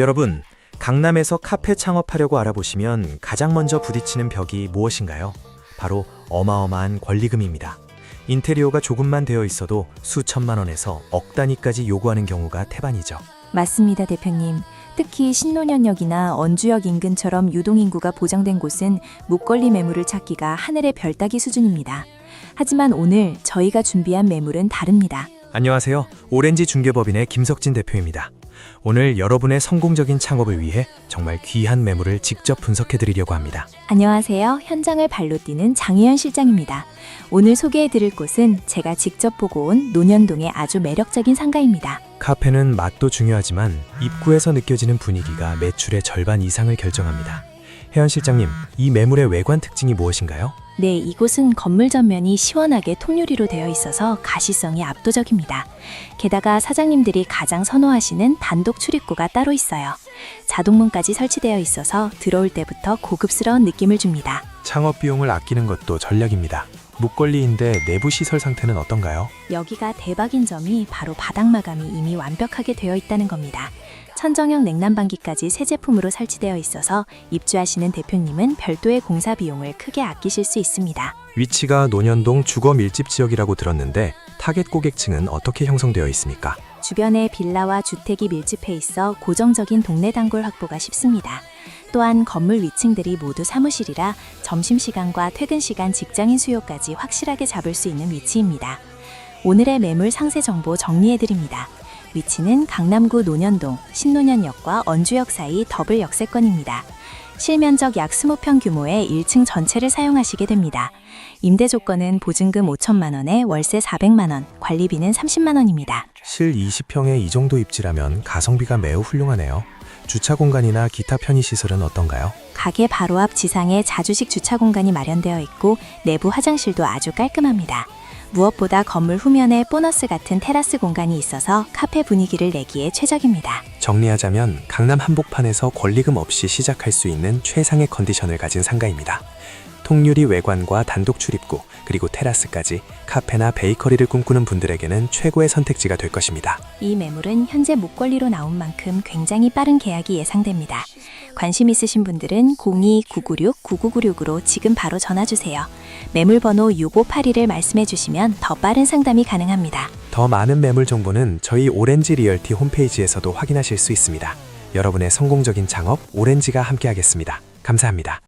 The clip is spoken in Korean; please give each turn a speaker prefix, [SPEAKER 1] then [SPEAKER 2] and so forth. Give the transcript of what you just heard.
[SPEAKER 1] 여러분, 강남에서 카페 창업하려고 알아보시면 가장 먼저 부딪히는 벽이 무엇인가요? 바로 어마어마한 권리금입니다. 인테리어가 조금만 되어 있어도 수천만 원에서 억 단위까지 요구하는 경우가 태반이죠.
[SPEAKER 2] 맞습니다, 대표님. 특히 신논현역이나 언주역 인근처럼 유동인구가 보장된 곳은 묵걸리 매물을 찾기가 하늘의 별 따기 수준입니다. 하지만 오늘 저희가 준비한 매물은 다릅니다.
[SPEAKER 1] 안녕하세요. 오렌지 중개법인의 김석진 대표입니다. 오늘 여러분의 성공적인 창업을 위해 정말 귀한 매물을 직접 분석해 드리려고 합니다.
[SPEAKER 2] 안녕하세요. 현장을 발로 뛰는 장혜연 실장입니다. 오늘 소개해 드릴 곳은 제가 직접 보고 온 논현동의 아주 매력적인 상가입니다.
[SPEAKER 1] 카페는 맛도 중요하지만 입구에서 느껴지는 분위기가 매출의 절반 이상을 결정합니다. 혜연 실장님, 이 매물의 외관 특징이 무엇인가요?
[SPEAKER 2] 네, 이곳은 건물 전면이 시원하게 통유리로 되어 있어서 가시성이 압도적입니다. 게다가 사장님들이 가장 선호하시는 단독 출입구가 따로 있어요. 자동문까지 설치되어 있어서 들어올 때부터 고급스러운 느낌을 줍니다.
[SPEAKER 1] 창업 비용을 아끼는 것도 전략입니다. 묵걸리인데 내부 시설 상태는 어떤가요?
[SPEAKER 2] 여기가 대박인 점이 바로 바닥 마감이 이미 완벽하게 되어 있다는 겁니다. 천정형 냉난방기까지 새 제품으로 설치되어 있어서 입주하시는 대표님은 별도의 공사 비용을 크게 아끼실 수 있습니다.
[SPEAKER 1] 위치가 논현동 주거 밀집 지역이라고 들었는데 타겟 고객층은 어떻게 형성되어 있습니까?
[SPEAKER 2] 주변에 빌라와 주택이 밀집해 있어 고정적인 동네 단골 확보가 쉽습니다. 또한 건물 위층들이 모두 사무실이라 점심시간과 퇴근시간 직장인 수요까지 확실하게 잡을 수 있는 위치입니다. 오늘의 매물 상세 정보 정리해드립니다. 위치는 강남구 논현동, 신논현역과 언주역 사이 더블 역세권입니다. 실면적 약 20평 규모의 1층 전체를 사용하시게 됩니다. 임대 조건은 보증금 5천만 원에 월세 400만 원, 관리비는 30만 원입니다.
[SPEAKER 1] 실 20평에 이 정도 입지라면 가성비가 매우 훌륭하네요. 주차 공간이나 기타 편의 시설은 어떤가요?
[SPEAKER 2] 가게 바로 앞 지상에 자주식 주차 공간이 마련되어 있고 내부 화장실도 아주 깔끔합니다. 무엇보다 건물 후면에 보너스 같은 테라스 공간이 있어서 카페 분위기를 내기에 최적입니다.
[SPEAKER 1] 정리하자면 강남 한복판에서 권리금 없이 시작할 수 있는 최상의 컨디션을 가진 상가입니다. 통유리 외관과 단독 출입구, 그리고 테라스까지 카페나 베이커리를 꿈꾸는 분들에게는 최고의 선택지가 될 것입니다.
[SPEAKER 2] 이 매물은 현재 목권리로 나온 만큼 굉장히 빠른 계약이 예상됩니다. 관심 있으신 분들은 02-996-9996으로 지금 바로 전화 주세요. 매물 번호 6582를 말씀해 주시면 더 빠른 상담이 가능합니다.
[SPEAKER 1] 더 많은 매물 정보는 저희 오렌지 리얼티 홈페이지에서도 확인하실 수 있습니다. 여러분의 성공적인 창업 오렌지가 함께하겠습니다. 감사합니다.